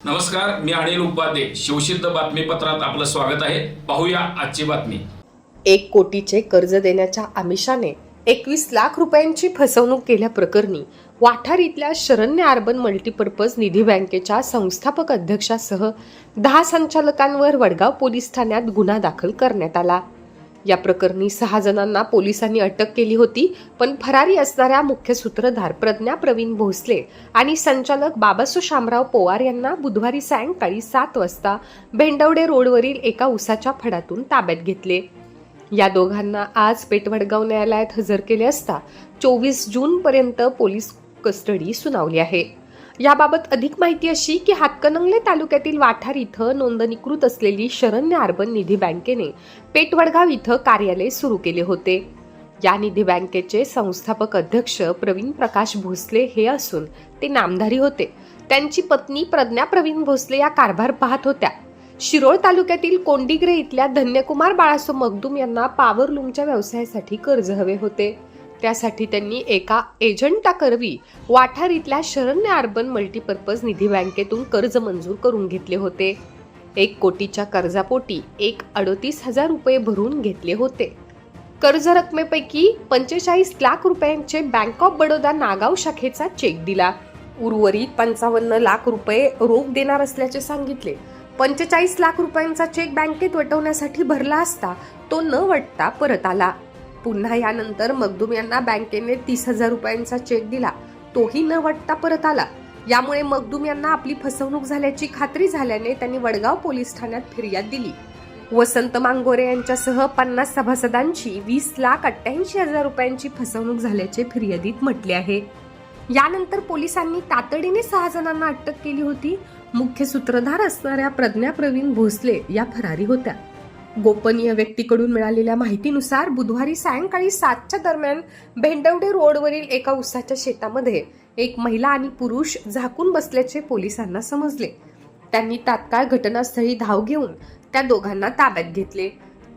नमस्कार मी अनिल उपाध्ये. शिवसिद्ध बातमीपत्रात आपलं स्वागत आहे. पाहूया आजची बातमी. एक कोटीचे कर्ज देण्याच्या आमिषाने एकवीस लाख रुपयांची फसवणूक केल्याप्रकरणी वाठार इथल्या शरण्य अर्बन मल्टीपर्पज निधी बँकेच्या संस्थापक अध्यक्षासह दहा संचालकांवर वडगाव पोलीस ठाण्यात गुन्हा दाखल करण्यात आला. या प्रकरणी सहा जणांना पोलिसांनी अटक केली होती पण फरारी असणाऱ्या मुख्य सूत्रधार प्रज्ञा प्रवीण भोसले आणि संचालक बाबासू शामराव पोवार यांना बुधवारी सायंकाळी सात वाजता भेंडवडे रोडवरील एका उसाच्या फडातून ताब्यात घेतले. या दोघांना आज पेटवडगाव न्यायालयात हजर केले असता चोवीस जून पर्यंत पोलीस कस्टडी सुनावली आहे. याबाबत अधिक माहिती अशी की हातकणंगले तालुक्यातील वाठार इथं नोंदणीकृत असलेली शरण्य अर्बन निधी बँकेने पेटवडगाव इथं कार्यालय सुरू केले होते. या निधी बँकेचे संस्थापक अध्यक्ष प्रवीण प्रकाश भोसले हे असून ते नामधारी होते. त्यांची पत्नी प्रज्ञा प्रवीण भोसले या कारभार पाहत होत्या. शिरोळ तालुक्यातील कोंडीग्रे इथल्या धन्यकुमार बाळासो मगदूम यांना पॉवरलूमच्या व्यवसायासाठी कर्ज हवे होते. त्यासाठी त्यांनी एका एजंटाकरवी वाठारीतल्या शरण्य अर्बन मल्टीपर्पज निधी बँकेतून कर्ज मंजूर करून घेतले होते. एक कोटीच्या कर्जापोटी एक अडतीस हजार रुपये भरून घेतले होते. कर्ज रकमेपैकी पंचेचाळीस लाख रुपयांचे बँक ऑफ बडोदा नागाव शाखेचा चेक दिला. उर्वरित पंचावन्न लाख रुपये रोख देणार असल्याचे सांगितले. पंचेचाळीस लाख रुपयांचा चेक बँकेत वटवण्यासाठी भरला असता तो न वटता परत आला. पुन्हा यानंतर मगदूम यांना बँकेने तीस हजार रुपयांचा चेक दिला. तोही न वटता परत आला. यामुळे मगदूम यांना आपली फसवणूक झाल्याची खात्री झाल्याने त्यांनी वडगाव पोलीस ठाण्यात फिर्याद दिली. वसंत मांगोरे यांच्यासह पन्नास सभासदांची वीस लाख अठ्ठ्याऐंशी हजार रुपयांची फसवणूक झाल्याचे फिर्यादीत म्हटले आहे. यानंतर पोलिसांनी तातडीने सहा जणांना अटक केली होती. मुख्य सूत्रधार असणाऱ्या प्रज्ञा प्रवीण भोसले या फरारी होत्या. गोपनीय व्यक्तीकडून मिळालेल्या माहितीनुसार बुधवारी सायंकाळी सातच्या दरम्यान भेंडवडे रोडवरील एका उसाच्या शेतामध्ये एक महिला आणि पुरुष झाकून बसल्याचे पोलिसांना समजले. त्यांनी तात्काळ घटनास्थळी धाव घेऊन त्या दोघांना ताब्यात घेतले.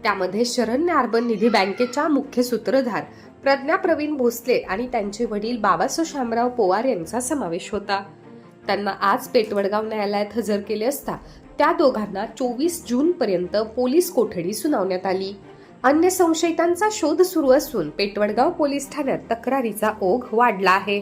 त्यामध्ये शरण्य अर्बन निधी बँकेच्या मुख्य सूत्रधार प्रज्ञा प्रवीण भोसले आणि त्यांचे वडील बाबासो शामराव पोवार यांचा समावेश होता. त्यांना आज पेटवडगाव न्यायालयात हजर केले असता त्या दोघांना चोवीस जूनपर्यंत पोलीस कोठडी सुनावण्यात आली. अन्य संशयितांचा शोध सुरू असून पेटवडगाव पोलीस ठाण्यात तक्रारीचा ओघ वाढला आहे.